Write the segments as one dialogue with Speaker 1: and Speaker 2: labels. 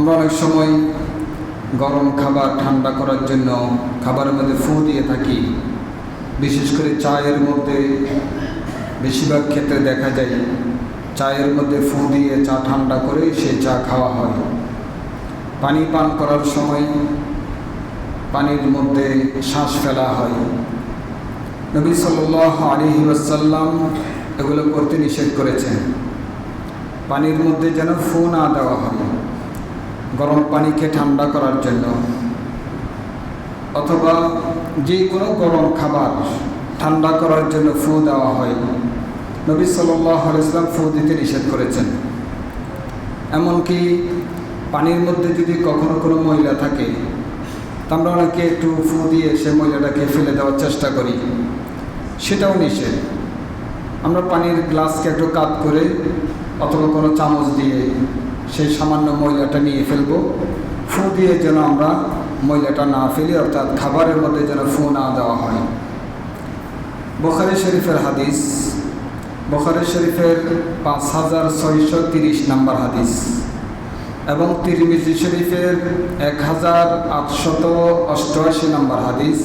Speaker 1: আমরা অনেক সময় গরম খাবার ঠান্ডা করার জন্য খাবারের মধ্যে ফু দিয়ে থাকি। বিশেষ করে চায়ের মধ্যে বেশিরভাগ ক্ষেত্রে দেখা যায় চায়ের মধ্যে ফু দিয়ে চা ঠান্ডা করে সে চা খাওয়া হয়। পানি পান করার সময় পানির মধ্যে শ্বাস ফেলা হয়। নবী সাল আলী ওয়াসাল্লাম এগুলো করতে নিষেধ করেছেন। পানির মধ্যে যেন ফু না দেওয়া হয়। গরম পানিকে ঠান্ডা করার জন্য। অথবা যে কোনো গরম খাবার ঠান্ডা করার জন্য ফু দেওয়া হয়। নবী সাল্লাহ ইসলাম ফু দিতে নিষেধ করেছেন। এমনকি পানির মধ্যে যদি কখনো কোনো ময়লা থাকে আমরা অনেকে একটু ফু দিয়ে সে ময়লাটাকে ফেলে দেওয়ার চেষ্টা করি। সেটাও নিষেধ। আমরা পানির গ্লাসকে একটু কাত করে অথবা কোনো চামচ দিয়ে সেই সামান্য ময়লাটা নিয়ে ফেলব। ফু দিয়ে যেন আমরা ময়লাটা না ফেলি, অর্থাৎ খাবারের মধ্যে যেন ফু না দেওয়া হয়। বখারি শরীফের হাদিস। বখারি শরীফের পাঁচ হাজার ছয়শো তিরিশ নম্বর হাদিস। এবং তিরমিজি শরীফের এক হাজার আটশত অষ্টআশি নম্বর হাদিস।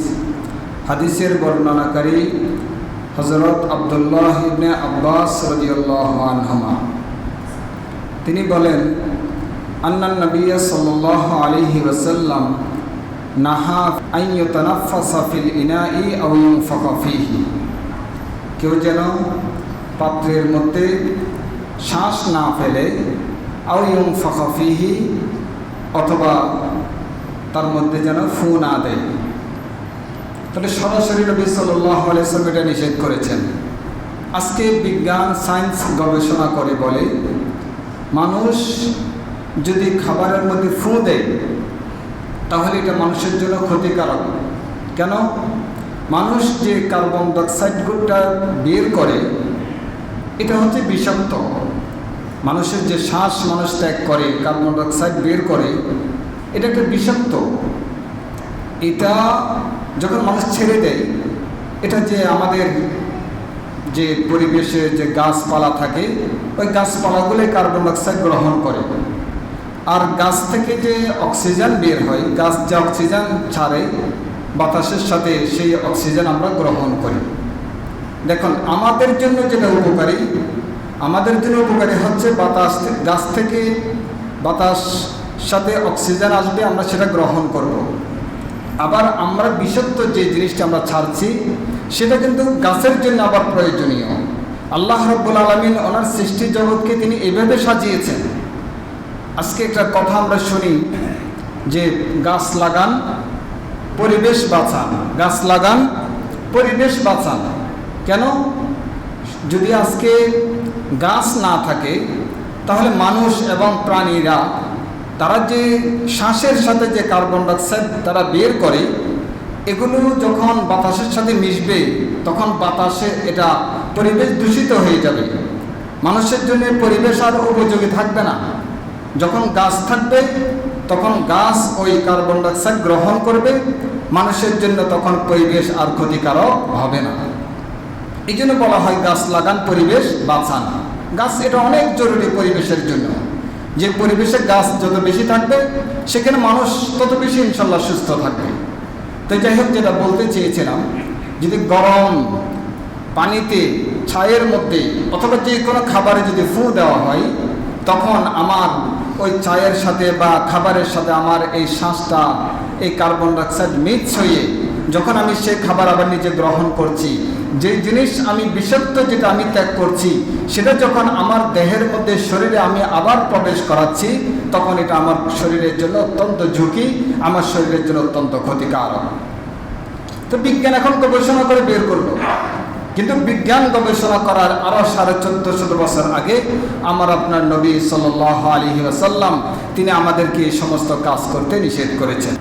Speaker 1: হাদিসের বর্ণনাকারী হজরত আবদুল্লাহ ইবনে আব্বাস রদিউল্লাহ আনহমা। তিনি বলেন, আন্নান নবিয়া সাল্লাহ আলিহি ওসাল্লাম নাহা আইয়তানাফাসা ফিল ইনাই আউ ইউনফাকা ফিহি। কেউ যেন পাত্রের মধ্যে শ্বাস না ফেলে আউ ইউনফাকা ফিহি অথবা তার মধ্যে যেন ফু না দেয়। তাহলে সরাসরি নবী আলাইসাল্লাম এটা নিষেধ করেছেন। আজকে বিজ্ঞান, সায়েন্স গবেষণা করে বলে মানুষ যদি খাবারের মধ্যে ফু দেয়, তাহলে এটা মানুষের জন্য ক্ষতিকারক। কেন? মানুষ যে কার্বন ডাইঅক্সাইডটা বের করে, এটা হচ্ছে বিষাক্ত। মানুষের যে শ্বাস মানুষ ত্যাগ করে, কার্বন ডাইঅক্সাইড বের করে, এটা একটা বিষাক্ত। এটা যখন মানুষ ছেড়ে দেয়, এটা যে আমাদের যে পরিবেশে যে গাছপালা থাকে, ওই গাছপালাগুলোই কার্বন ডাইঅক্সাইড গ্রহণ করে আর গাছ থেকে যে অক্সিজেন বের হয়, গাছ যে অক্সিজেন ছাড়ে, বাতাসের সাথে সেই অক্সিজেন আমরা গ্রহণ করি দেখুন, আমাদের জন্য যেটা উপকারী, আমাদের জন্য উপকারী হচ্ছে বাতাস গাছ থেকে বাতাস সাথে অক্সিজেন আসবে, আমরা সেটা গ্রহণ করব। আবার আমরা বিষাক্ত যে জিনিসটা আমরা ছাড়ছি সেটা কিন্তু গাছের জন্য আবার প্রয়োজনীয়। আল্লাহ রব্বুল আলমিন ওনার সৃষ্টি জগৎকে তিনি এভাবে সাজিয়েছেন। আজকে একটা কথা আমরা শুনি যে গাছ লাগান, পরিবেশ বাঁচান। গাছ লাগান, পরিবেশ বাঁচান। কেন? যদি আজকে গাছ না থাকে, তাহলে মানুষ এবং প্রাণীরা, তারা যে শ্বাসের সাথে যে কার্বন ডাইঅক্সাইড তারা বের করে এগুলো যখন বাতাসের সাথে মিশবে, তখন বাতাসে এটা পরিবেশ দূষিত হয়ে যাবে। মানুষের জন্য পরিবেশ আর উপযোগী থাকবে না। যখন গাছ থাকবে, তখন গাছ ওই কার্বন ডাইঅক্সাইড গ্রহণ করবে। মানুষের জন্য তখন পরিবেশ আর ক্ষতিকারক হবে না। এই জন্য বলা হয় গাছ লাগান, পরিবেশ বাঁচান। গাছ এটা অনেক জরুরি পরিবেশের জন্য। যে পরিবেশে গাছ যত বেশি থাকবে, সেখানে মানুষ তত বেশি ইনশাল্লাহ সুস্থ থাকবে। তো যাই হোক, যেটা বলতে চেয়েছিলাম, যদি গরম পানিতে, ছায়ের মধ্যে, অথবা যে কোনো খাবারে যদি ফু দেওয়া হয়, তখন আমার ওই চায়ের সাথে বা খাবারের সাথে আমার এই শ্বাসটা, এই কার্বন ডাইঅক্সাইড মিক্স হয়ে, যখন আমি সেই খাবার আবার নিজে গ্রহণ করছি, যে জিনিস আমি বিষাক্ত যেটা আমি ত্যাগ করছি, সেটা যখন আমার দেহের মধ্যে শরীরে আমি আবার প্রবেশ করাচ্ছি তখন এটা আমার শরীরের জন্য অত্যন্ত ঝুঁকি, আমার শরীরের জন্য অত্যন্ত ক্ষতিকারক। তো বিজ্ঞান এখন গবেষণা করে বের করল। কিন্তু বিজ্ঞান গবেষণা করার আরও সাড়ে চোদ্দ শত বছর আগে আমার আপনার নবী সাল আলী আসাল্লাম তিনি আমাদেরকে এই সমস্ত কাজ করতে নিষেধ করেছেন।